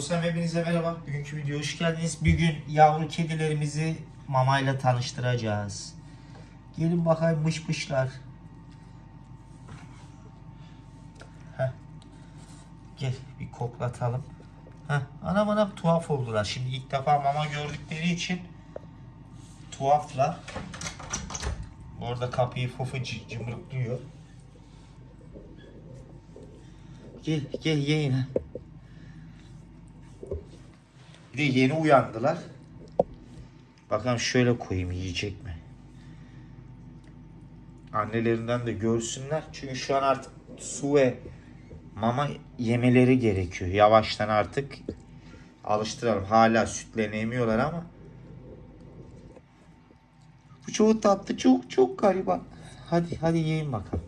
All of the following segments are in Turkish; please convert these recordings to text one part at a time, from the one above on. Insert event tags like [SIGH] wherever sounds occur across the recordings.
Dostlarım hepinize merhaba. Bugünkü videoya hoş geldiniz. Bir gün yavru kedilerimizi mamayla tanıştıracağız. Gelin bakayım mış mışlar. Heh. Gel bir koklatalım. Heh. Anam anam tuhaf oldular. Şimdi ilk defa mama gördükleri için tuhaflar. Orada kapıyı fufu cı- cımrıklıyor. Gel gel yiyin. ha. Bir de yeni uyandılar. Bakalım şöyle koyayım yiyecek mi? Annelerinden de görsünler. Çünkü şu an artık su ve mama yemeleri gerekiyor. Yavaştan artık alıştıralım. Hala sütlerini emiyorlar ama. Bu çok tatlı. Çok çok gariban. Hadi hadi yiyin bakalım.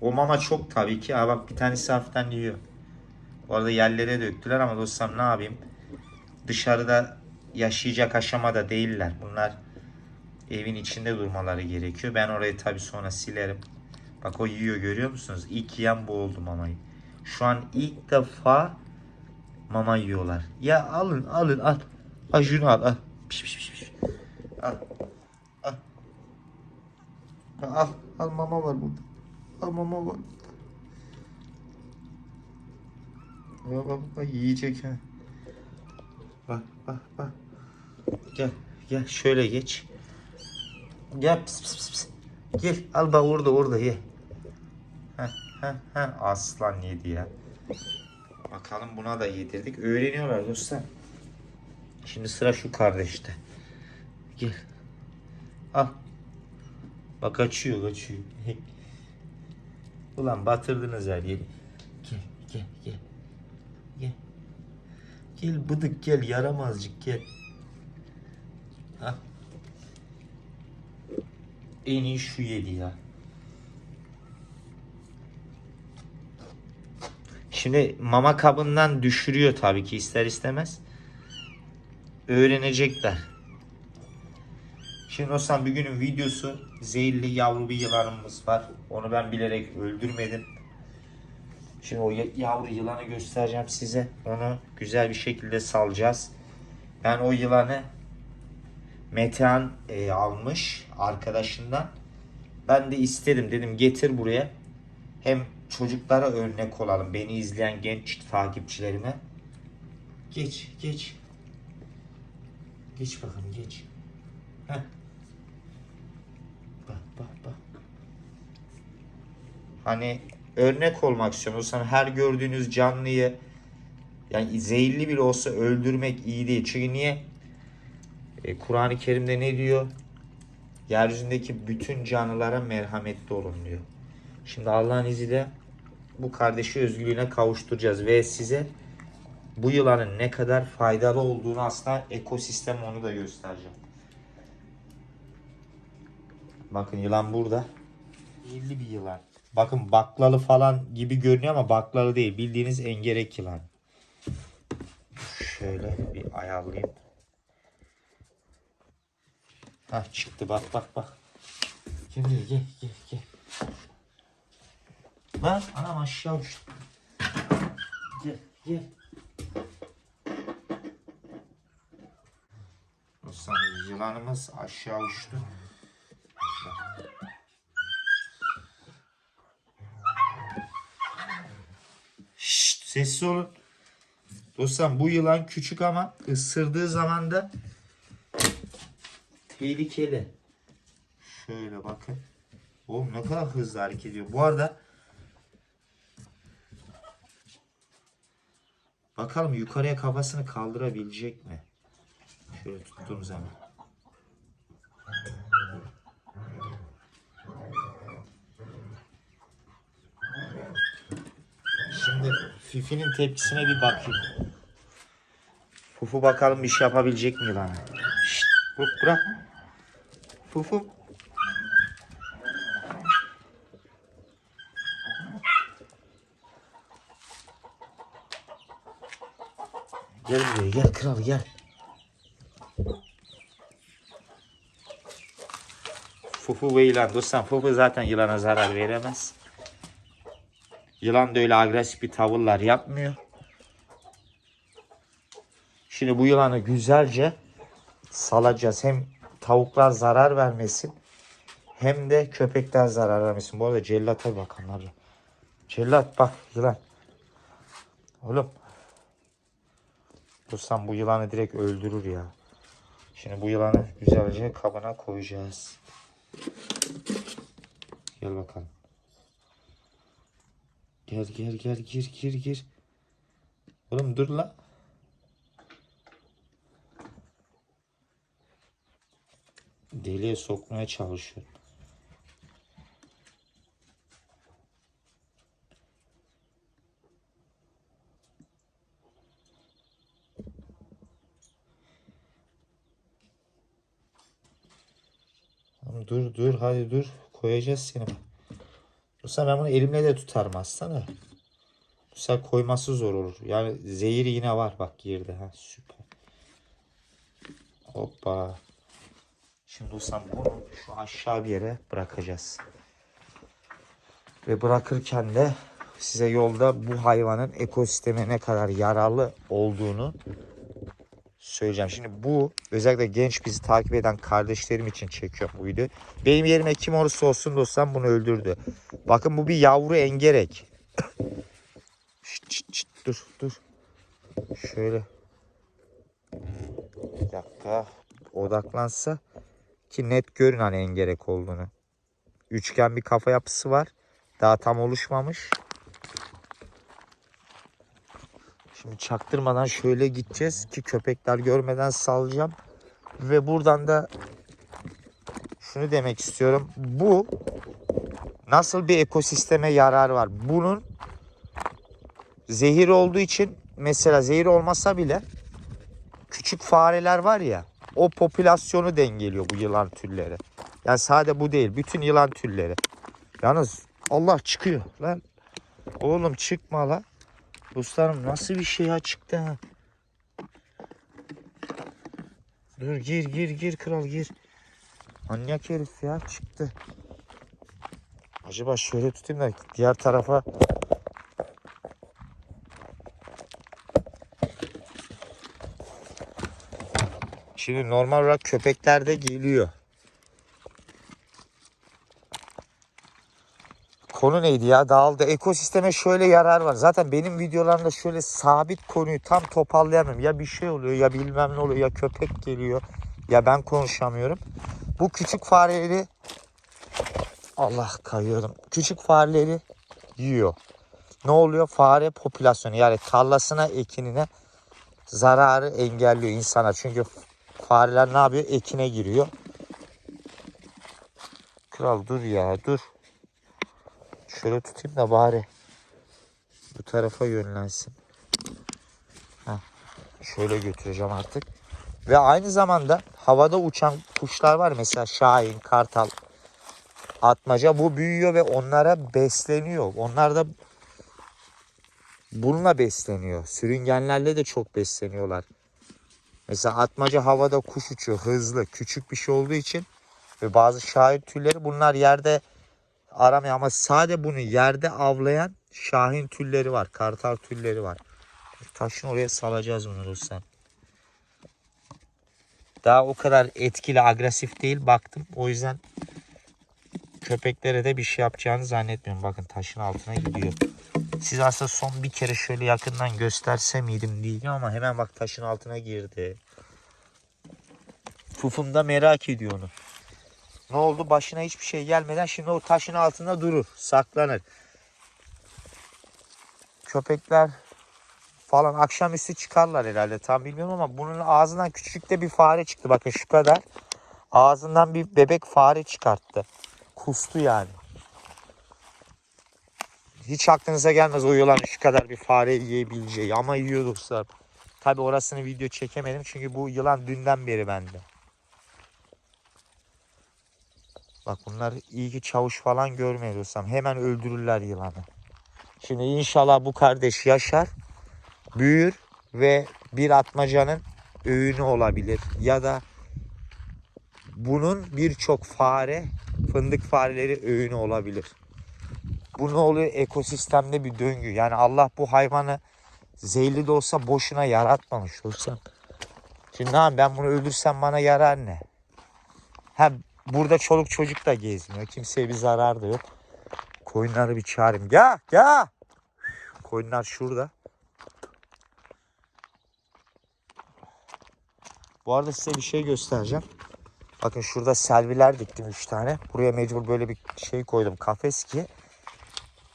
O mama çok tabii ki. Ha bak bir tanesi hafiften yiyor. Bu arada yerlere döktüler ama dostum ne yapayım? Dışarıda yaşayacak aşamada değiller. Bunlar evin içinde durmaları gerekiyor. Ben orayı tabii sonra silerim. Bak o yiyor görüyor musunuz? İlk yiyen bu oldu mamayı. Şu an ilk defa mama yiyorlar. Ya alın alın al. Al şunu al al. Piş, piş, piş, piş. Al. Al. Al, al mama var burada. Al mama var. Bak bak yiyecek ha. Bak bak bak. Gel gel şöyle geç. Gel pis pis pis. Gel al bak orada orada ye. Heh, heh, heh. Aslan yedi ya. Bakalım buna da yedirdik. Öğreniyorlar dostlar. Şimdi sıra şu kardeşte. Gel. Al. Bak kaçıyor kaçıyor. [LAUGHS] Ulan batırdınız her yeri. Gel gel. Gel. Gel bıdık gel yaramazcık gel. Ha. En iyi şu yedi ya. Şimdi mama kabından düşürüyor tabii ki ister istemez. Öğrenecekler. Şimdi dostlar bugünün videosu zehirli yavru bir yılanımız var. Onu ben bilerek öldürmedim. Şimdi o ya- yavru yılanı göstereceğim size. Onu güzel bir şekilde salacağız. Ben o yılanı Metehan e, almış arkadaşından. Ben de istedim dedim getir buraya. Hem çocuklara örnek olalım. Beni izleyen genç takipçilerime. Geç geç. Geç bakalım geç. Heh. Bak bak bak. Hani örnek olmak istiyorum. Olsam her gördüğünüz canlıyı yani zehirli bile olsa öldürmek iyi değil. Çünkü niye? E, Kur'an-ı Kerim'de ne diyor? Yeryüzündeki bütün canlılara merhametli olun diyor. Şimdi Allah'ın izniyle bu kardeşi özgürlüğüne kavuşturacağız ve size bu yılanın ne kadar faydalı olduğunu aslında ekosistem onu da göstereceğim. Bakın yılan burada. Zehirli bir yılan. Bakın baklalı falan gibi görünüyor ama baklalı değil. Bildiğiniz engerek yılan. Şöyle bir ayarlayayım. Ha çıktı bak bak bak. Gel gel gel. gel. Lan anam aşağı uçtu. Gel gel. Dostlar yılanımız aşağı uçtu. Şşt sessiz olun. Dostlar bu yılan küçük ama ısırdığı zaman da tehlikeli. Şöyle bakın. Oğlum ne kadar hızlı hareket ediyor. Bu arada bakalım yukarıya kafasını kaldırabilecek mi? Şöyle tuttuğum zaman. Şimdi Fifi'nin tepkisine bir bakayım. Fufu bakalım bir şey yapabilecek mi yılanı? Şşt, Fuf bırak. Fufu. Gel buraya gel kral gel. Fufu ve yılan. Dostum fufu zaten yılana zarar veremez. Yılan da öyle agresif bir tavırlar yapmıyor. Şimdi bu yılanı güzelce salacağız. Hem tavuklar zarar vermesin hem de köpekler zarar vermesin. Bu arada cellata bakalım abi. Cellat bak yılan. Oğlum. Dostum bu yılanı direkt öldürür ya. Şimdi bu yılanı güzelce kabına koyacağız. Gel bakalım. Gel gel gel gir gir gir. Oğlum dur la. Deliğe sokmaya çalışıyor. Dur dur hadi dur. Koyacağız seni. Bu sefer ben bunu elimle de tutarım aslında. Bu sefer koyması zor olur. Yani zehir yine var bak girdi ha süper. Hoppa. Şimdi Usam bunu şu aşağı bir yere bırakacağız. Ve bırakırken de size yolda bu hayvanın ekosisteme ne kadar yararlı olduğunu söyleyeceğim. Şimdi bu özellikle genç bizi takip eden kardeşlerim için çekiyorum bu videoyu. Benim yerime kim olursa olsun dostum bunu öldürdü. Bakın bu bir yavru engerek. [COUGHS] Şşt, şşt, dur dur. Şöyle. Bir dakika. Odaklansa ki net görün hani engerek olduğunu. Üçgen bir kafa yapısı var. Daha tam oluşmamış. Şimdi çaktırmadan şöyle gideceğiz ki köpekler görmeden salacağım. Ve buradan da şunu demek istiyorum. Bu nasıl bir ekosisteme yarar var? Bunun zehir olduğu için mesela zehir olmasa bile küçük fareler var ya o popülasyonu dengeliyor bu yılan türleri. Yani sade bu değil. Bütün yılan türleri. Yalnız Allah çıkıyor lan. Oğlum çıkma la. Dostlarım nasıl bir şey ya çıktı ha. Dur gir gir gir kral gir. Manyak herif ya çıktı. Acaba şöyle tutayım da diğer tarafa Şimdi normal olarak köpekler de geliyor. Konu neydi ya? Dağıldı. Ekosisteme şöyle yarar var. Zaten benim videolarımda şöyle sabit konuyu tam toparlayamıyorum. Ya bir şey oluyor ya bilmem ne oluyor ya köpek geliyor ya ben konuşamıyorum. Bu küçük fareleri Allah kayıyordum. Küçük fareleri yiyor. Ne oluyor? Fare popülasyonu yani tarlasına ekinine zararı engelliyor insana. Çünkü fareler ne yapıyor? Ekine giriyor. Kral dur ya dur. Şöyle tutayım da bari bu tarafa yönlensin. Heh, şöyle götüreceğim artık. Ve aynı zamanda havada uçan kuşlar var mesela şahin, kartal, atmaca bu büyüyor ve onlara besleniyor. Onlar da bununla besleniyor. Sürüngenlerle de çok besleniyorlar. Mesela atmaca havada kuş uçuyor hızlı küçük bir şey olduğu için ve bazı şahin türleri bunlar yerde aramıyor ama sade bunu yerde avlayan şahin türleri var. Kartal türleri var. Taşın oraya salacağız bunu Ruslan. Daha o kadar etkili agresif değil baktım. O yüzden köpeklere de bir şey yapacağını zannetmiyorum. Bakın taşın altına gidiyor. Siz aslında son bir kere şöyle yakından gösterse miydim diyeceğim ama hemen bak taşın altına girdi. Fufum da merak ediyor onu. Ne oldu? Başına hiçbir şey gelmeden şimdi o taşın altında durur. Saklanır. Köpekler falan akşamüstü çıkarlar herhalde. Tam bilmiyorum ama bunun ağzından küçük de bir fare çıktı. Bakın şu kadar. Ağzından bir bebek fare çıkarttı. Kustu yani. Hiç aklınıza gelmez o yılan şu kadar bir fare yiyebileceği. Ama yiyor dostlar. Tabi orasını video çekemedim. Çünkü bu yılan dünden beri bende. Bak bunlar iyi ki çavuş falan görmüyor dostum. Hemen öldürürler yılanı. Şimdi inşallah bu kardeş yaşar, büyür ve bir atmacanın öğünü olabilir. Ya da bunun birçok fare, fındık fareleri öğünü olabilir. Bu ne oluyor? Ekosistemde bir döngü. Yani Allah bu hayvanı zehirli de olsa boşuna yaratmamış dostum. Şimdi ne ben bunu öldürsem bana yarar ne? Ha burada çoluk çocuk da gezmiyor. Kimseye bir zarar da yok. Koyunları bir çağırayım. Gel gel. Koyunlar şurada. Bu arada size bir şey göstereceğim. Bakın şurada selviler diktim 3 tane. Buraya mecbur böyle bir şey koydum kafes ki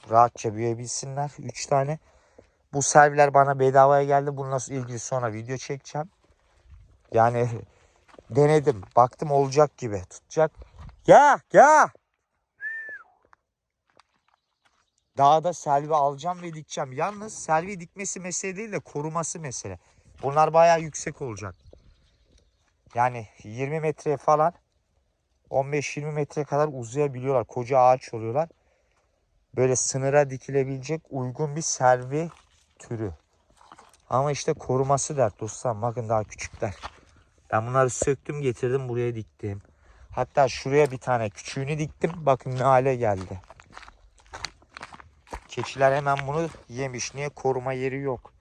rahatça büyüyebilsinler. 3 tane. Bu serviler bana bedavaya geldi. Bununla ilgili sonra video çekeceğim. Yani denedim. Baktım olacak gibi. Tutacak. Ya ya. Dağda selvi alacağım ve dikeceğim. Yalnız selvi dikmesi mesele değil de koruması mesele. Bunlar bayağı yüksek olacak. Yani 20 metreye falan 15-20 metre kadar uzayabiliyorlar. Koca ağaç oluyorlar. Böyle sınıra dikilebilecek uygun bir servi türü. Ama işte koruması dert dostlar. Bakın daha küçükler. Ben bunları söktüm getirdim buraya diktim. Hatta şuraya bir tane küçüğünü diktim. Bakın ne hale geldi. Keçiler hemen bunu yemiş. Niye? Koruma yeri yok.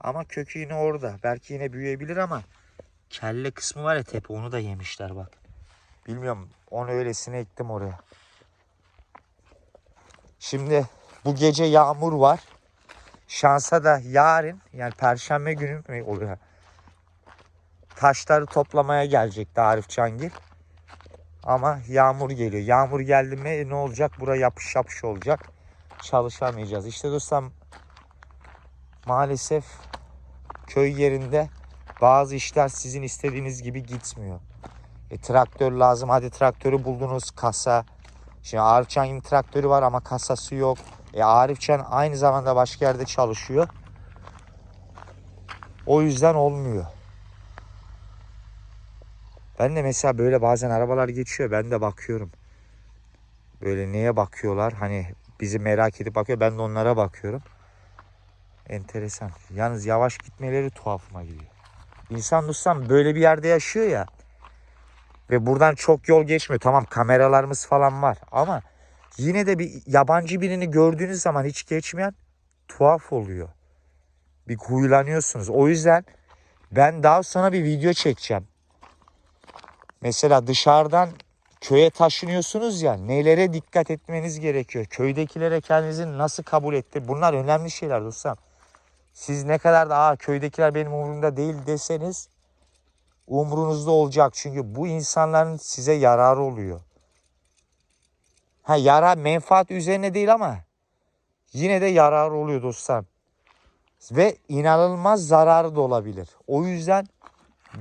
Ama kökü yine orada. Belki yine büyüyebilir ama kelle kısmı var ya tepe onu da yemişler bak. Bilmiyorum onu öylesine ektim oraya. Şimdi bu gece yağmur var. Şansa da yarın yani perşembe günü mü oluyor? Taşları toplamaya gelecekti Arif Cangil. Ama yağmur geliyor. Yağmur geldi mi ne olacak? Bura yapış yapış olacak. Çalışamayacağız. İşte dostum maalesef köy yerinde bazı işler sizin istediğiniz gibi gitmiyor. E, traktör lazım. Hadi traktörü buldunuz. Kasa. Şimdi Arifcan'ın traktörü var ama kasası yok. E, Arifcan aynı zamanda başka yerde çalışıyor. O yüzden olmuyor. Ben de mesela böyle bazen arabalar geçiyor. Ben de bakıyorum. Böyle neye bakıyorlar? Hani bizi merak edip bakıyor. Ben de onlara bakıyorum. Enteresan. Yalnız yavaş gitmeleri tuhafıma gidiyor. İnsan dostum böyle bir yerde yaşıyor ya. Ve buradan çok yol geçmiyor. Tamam kameralarımız falan var ama yine de bir yabancı birini gördüğünüz zaman hiç geçmeyen tuhaf oluyor. Bir huylanıyorsunuz. O yüzden ben daha sonra bir video çekeceğim. Mesela dışarıdan köye taşınıyorsunuz ya nelere dikkat etmeniz gerekiyor. Köydekilere kendinizi nasıl kabul etti. Bunlar önemli şeyler dostum. Siz ne kadar da Aa, köydekiler benim umurumda değil deseniz umrunuzda olacak. Çünkü bu insanların size yararı oluyor. Ha yarar menfaat üzerine değil ama yine de yararı oluyor dostlar. Ve inanılmaz zararı da olabilir. O yüzden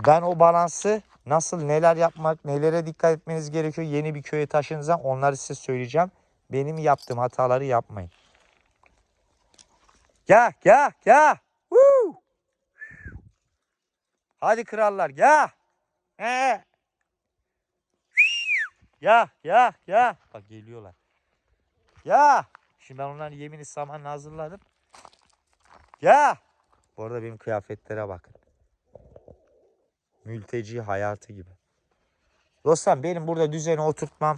ben o balansı nasıl neler yapmak, nelere dikkat etmeniz gerekiyor yeni bir köye taşınınca onları size söyleyeceğim. Benim yaptığım hataları yapmayın. Gel gel gel. Woo! Hadi krallar gel. He. Ya ya ya. Bak geliyorlar. Ya. Şimdi ben onların yemini samanla hazırladım. Ya. Bu arada benim kıyafetlere bakın. Mülteci hayatı gibi. Dostlar benim burada düzeni oturtmam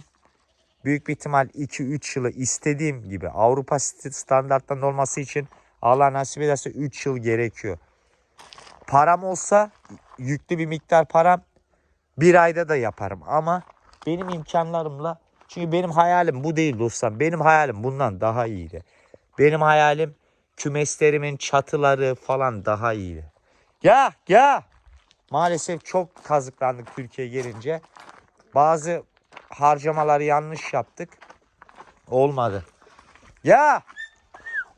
büyük bir ihtimal 2-3 yılı istediğim gibi Avrupa standartlarında olması için Allah nasip ederse 3 yıl gerekiyor. Param olsa yüklü bir miktar param bir ayda da yaparım ama benim imkanlarımla çünkü benim hayalim bu değil dostlar. Benim hayalim bundan daha iyiydi. Benim hayalim kümeslerimin çatıları falan daha iyiydi. Ya ya maalesef çok kazıklandık Türkiye gelince. Bazı harcamaları yanlış yaptık. Olmadı. Ya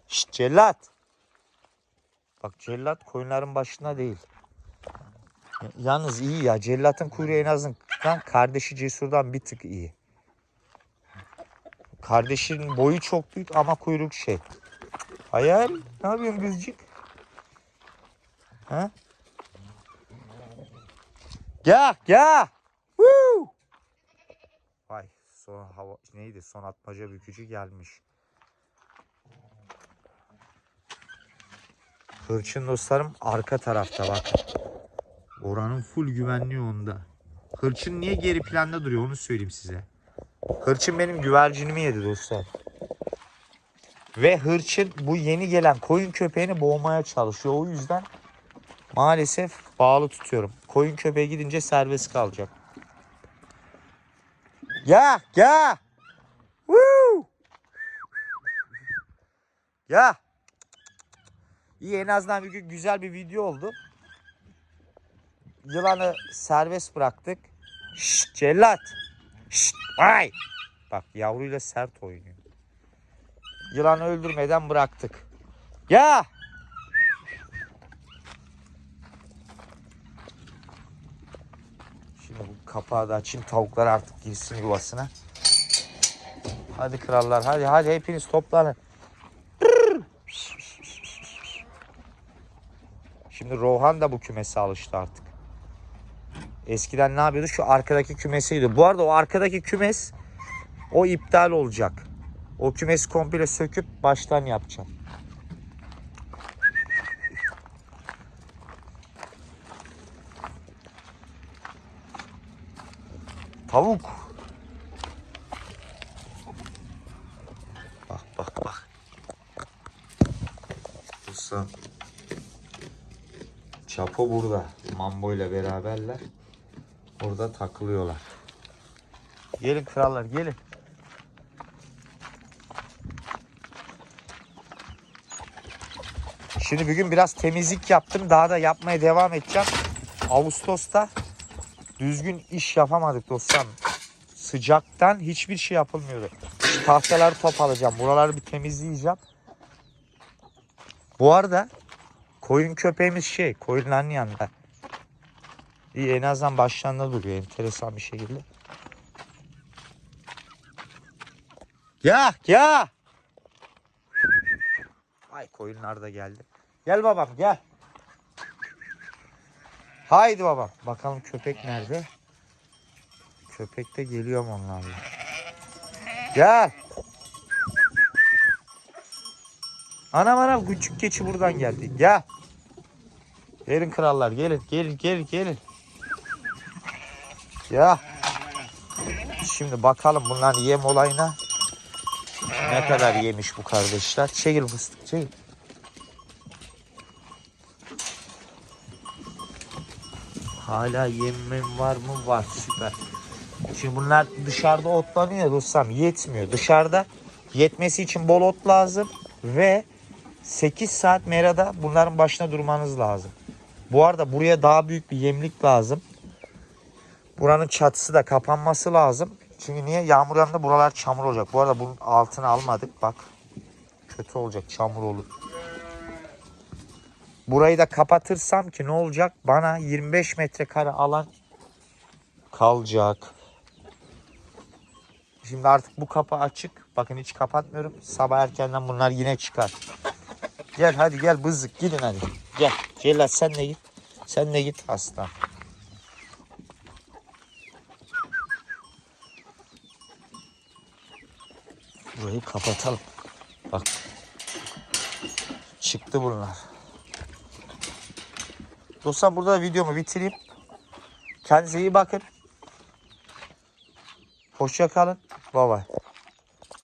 Şşt cellat. Bak cellat koyunların başına değil. Yalnız iyi ya. Cellatın kuyruğu en azından kardeşi cesurdan bir tık iyi. Kardeşin boyu çok büyük ama kuyruk şey. Hayal. Ne yapıyorsun kızcık? Ha? Gel gel. Woo! Vay son hava neydi? Son atmaca bükücü gelmiş. Hırçın dostlarım arka tarafta bak. Oranın full güvenliği onda. Hırçın niye geri planda duruyor onu söyleyeyim size. Hırçın benim güvercinimi yedi dostlar. Ve hırçın bu yeni gelen koyun köpeğini boğmaya çalışıyor. O yüzden maalesef bağlı tutuyorum. Koyun köpeği gidince serbest kalacak. Ya ya. Woo! Ya. İyi en azından bir gün güzel bir video oldu. Yılanı serbest bıraktık. Şşt cellat. Şşt vay. Bak yavruyla sert oynuyor. Yılanı öldürmeden bıraktık. Ya. Şimdi bu kapağı da açayım tavuklar artık girsin yuvasına. Hadi krallar hadi hadi hepiniz toplanın. Şimdi Rohan da bu kümese alıştı artık. Eskiden ne yapıyordu? Şu arkadaki kümesiydi. Bu arada o arkadaki kümes o iptal olacak. O kümesi komple söküp baştan yapacağım. Tavuk. Bak bak bak. Dursun. Çapo burada. Mambo ile beraberler. Orada takılıyorlar. Gelin krallar gelin. Şimdi bugün biraz temizlik yaptım. Daha da yapmaya devam edeceğim. Ağustos'ta düzgün iş yapamadık dostlar. Sıcaktan hiçbir şey yapılmıyordu. Tahtaları toparlayacağım. Buraları bir temizleyeceğim. Bu arada koyun köpeğimiz şey koyunların yanında. İyi en azından başlarında duruyor enteresan bir şekilde. Ya ya. Ay koyunlar da geldi. Gel babam gel. Haydi babam. Bakalım köpek nerede? Köpek de geliyor onlarla? Gel. Anam anam küçük keçi buradan geldi. Gel. Gelin krallar gelin gelin gelin gelin. Ya. Şimdi bakalım bunların yem olayına ne kadar yemiş bu kardeşler. Çekil fıstık çekil. Hala yemim var mı? Var süper. Şimdi bunlar dışarıda otlanıyor dostum. Yetmiyor. Dışarıda yetmesi için bol ot lazım ve 8 saat merada bunların başına durmanız lazım. Bu arada buraya daha büyük bir yemlik lazım. Buranın çatısı da kapanması lazım. Çünkü niye? Yağmur buralar çamur olacak. Bu arada bunun altını almadık. Bak. Kötü olacak. Çamur olur. Burayı da kapatırsam ki ne olacak? Bana 25 metrekare alan kalacak. Şimdi artık bu kapı açık. Bakın hiç kapatmıyorum. Sabah erkenden bunlar yine çıkar. Gel hadi gel bızık gidin hadi. Gel. Celal sen de git. Sen de git aslan. Burayı kapatalım. Bak. Çıktı bunlar. Dostlar burada videomu bitireyim. Kendinize iyi bakın. Hoşça kalın. Bye bye.